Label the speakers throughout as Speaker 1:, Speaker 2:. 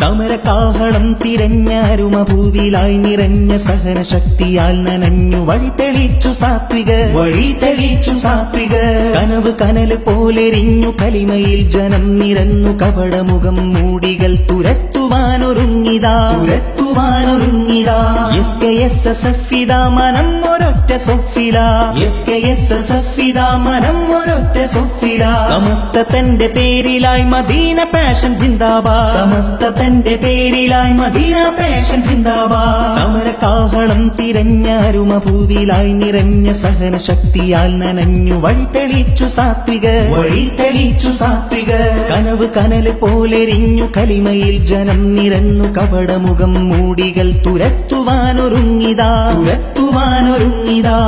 Speaker 1: സമരകാഹളം തിരഞ്ഞാരുമ ഭൂവിലായി നിറഞ്ഞ സഹന ശക്തിയാൽ നനഞ്ഞു വഴി തെളിച്ചു സാത്വിക. വഴി തെളിച്ചു സാത്വിക. കനവ് കനൽ പോലെരിഞ്ഞു കലിമയിൽ ജനം നിരന്നു കപടമുഖം മൂടികൾ തുരത്തുവാനൊരുങ്ങിതാ. തുരത്തുവാനൊരുങ്ങിതാ. S K S S F ഇതാ ഒരൊറ്റ സൊഫില S K S S F ഇതാ ഒരൊറ്റ സൊഫില സമസ്ത തന്റെ പേരിലായി മദീന പാഷൻ ജിന്ദാബാദ്. സമസ്ത തന്റെ പേരിലായി മദീന പാഷൻ ജിന്ദാബാദ്. സമരകാഹളം തിരഞ്ഞാരുമ ഭൂവിലായി നിറഞ്ഞ സഹന ശക്തിയാൽ നനഞ്ഞു വഴി തെളിച്ചു സാത്വിക വഴി തെളിച്ചു സാത്വിക കനവ് കനൽ പോലെരിഞ്ഞു കലിമയിൽ ജനം നിരന്നു കവടമുഖം മൂടികൾ തുരത്തുവാനൊരുങ്ങിതാ തുരത്തുവാനൊരുങ്ങിതാ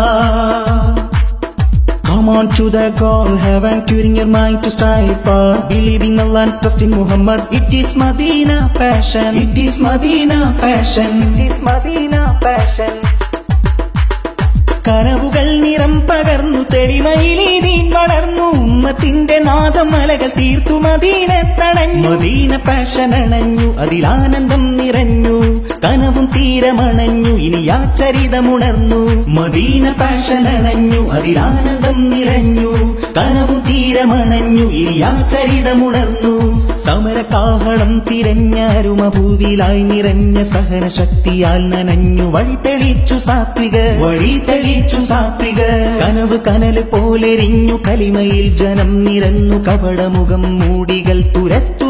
Speaker 1: Come on to the goal, have and tuning your mind to strive for Believing Allah and trusting Muhammad It is Madina passion It is Madina passion It is Madina passion കനവുകൾ നിറം പകർന്നു തെളിമയിലീതീൻ വളർന്നു ഉമ്മത്തിന്റെ നാദം മലകൾ തീർത്തു മദീന തടഞ്ഞു Medina പാഷനണഞ്ഞു അതിലാനന്ദം നിറഞ്ഞു കനവും തീരമണഞ്ഞു ഇനി ആ ചരിതമുണർന്നു. മദീന പാഷൻ അണഞ്ഞു അതിലാനന്ദം നിറഞ്ഞു. കനവും തീരമണഞ്ഞു ഇനി ആ ചരിതമുണർന്നു. സമരകാഹളം തിരഞ്ഞാരുമ ഭൂവിലായി നിറഞ്ഞ സഹന ശക്തിയാൽ നനഞ്ഞു വഴി തെളിച്ചു സാത്വിക വഴി തെളിച്ചു സാത്വിക. കനവ് കനൽ പോലെരിഞ്ഞു കലിമയിൽ ജനം നിരന്നു കപടമുഖം മൂടികൾ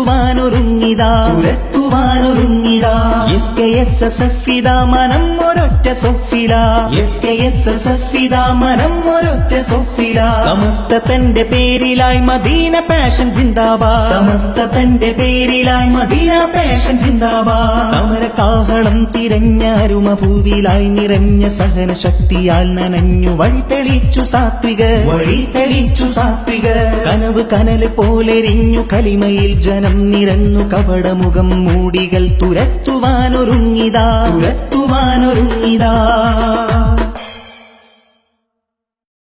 Speaker 1: തുരത്തുവാനൊരുങ്ങിതാ. തുരത്തുവാനൊരുങ്ങിതാ. S K S S F ഇതാ മനം ഒരൊറ്റ സൊഫില. S K S S F ഇതാ മനം ഒരൊറ്റ സൊഫില. സമസ്ത തന്റെ പേരിലായി മദീന പാഷൻ ജിന്ദാബാ. സമസ്ത തന്റെ പേരിലായി മദീന പാഷൻ ജിന്ദാബാ. സമര കാഹളം തിരഞ്ഞാരുമ ഭൂവിലായി നിറഞ്ഞ സഹന ശക്തിയാൽ നനഞ്ഞു വഴി തെളിച്ചു സാത്വിക വഴി തെളിച്ചു സാത്വിക കനവ് കനൽ പോലെരിഞ്ഞു കലിമയിൽ ജനം നിരന്നു കപടമുഖം മൂടികൾ തുരത്തുവാനൊരുങ്ങിതാ. തുരത്തുവാനൊരുങ്ങിതാ.